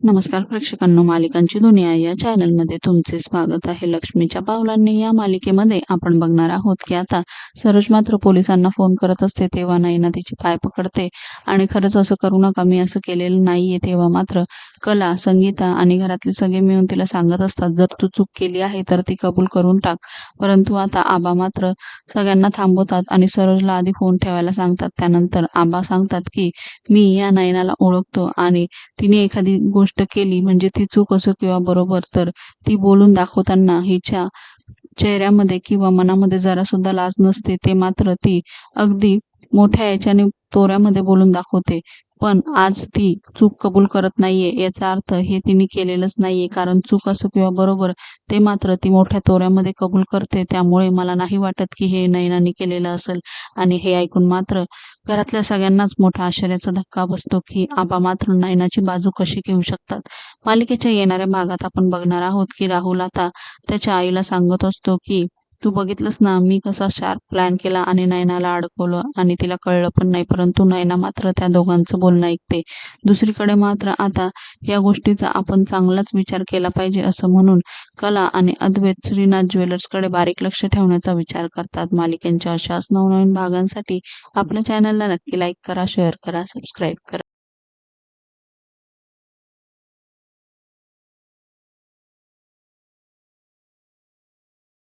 नमस्कार प्रेक्षकांनो मालिकांची दुनिया या चॅनलमध्ये तुमचे स्वागत आहे. लक्ष्मीच्या पावलांनी या मालिकेमध्ये आपण बघणार आहोत की आता सरोज मात्र पोलिसांना फोन करत असते तेव्हा नाईना तिचे पाय पकडते. आणि खरंच असं करू नका मी असं केलेलं नाहीये. तेव्हा मात्र कला संगीता आणि घरातले सगळे मिळून तिला सांगत असतात जर तू चूक केली आहे तर ती कबूल करून टाक. परंतु आता आबा मात्र सगळ्यांना थांबवतात आणि सरोजला आधी फोन ठेवायला सांगतात. त्यानंतर आबा सांगतात की मी या नयनाला ओळखतो आणि तिने एखादी गोष्ट केली म्हणजे ती चूक असो किंवा बरोबर तर ती बोलून दाखवताना हिच्या चेहऱ्यामध्ये किंवा मनामध्ये जरा सुद्धा लाज नसते ते मात्र ती अगदी मोठ्या याच्याने तोऱ्यामध्ये बोलून दाखवते. पण आज ती चूक कबूल करत नाहीये याचा अर्थ हे तिने केलेलंच नाहीये कारण चूक असो किंवा बरोबर ते मात्र ती मोठ्या तोऱ्यामध्ये कबूल करते त्यामुळे मला नाही वाटत की हे नयनाने केलेलं असेल. आणि हे ऐकून मात्र घरातल्या सगळ्यांनाच मोठा आश्चर्याचा धक्का बसतो की आबा मात्र नयनाची बाजू कशी घेऊ शकतात. मालिकेच्या येणाऱ्या भागात आपण बघणार आहोत की राहुल आता त्याच्या आईला सांगत असतो की तू बघितलंस ना मी कसा शार्प प्लॅन केला आणि नैनाला अडकवलं आणि तिला कळलं पण नाही परंतु नैना मात्र त्या दोघांचं बोलणं ऐकते. दुसरीकडे मात्र आता या गोष्टीचा आपण चांगलाच विचार केला पाहिजे असं म्हणून कला आणि अद्वैत श्रीनाथ ज्वेलर्सकडे बारीक लक्ष ठेवण्याचा विचार करतात. मालिकेंच्या अशाच नवनवीन भागांसाठी आपल्या चॅनलला नक्की लाईक करा शेअर करा सबस्क्राईब करा.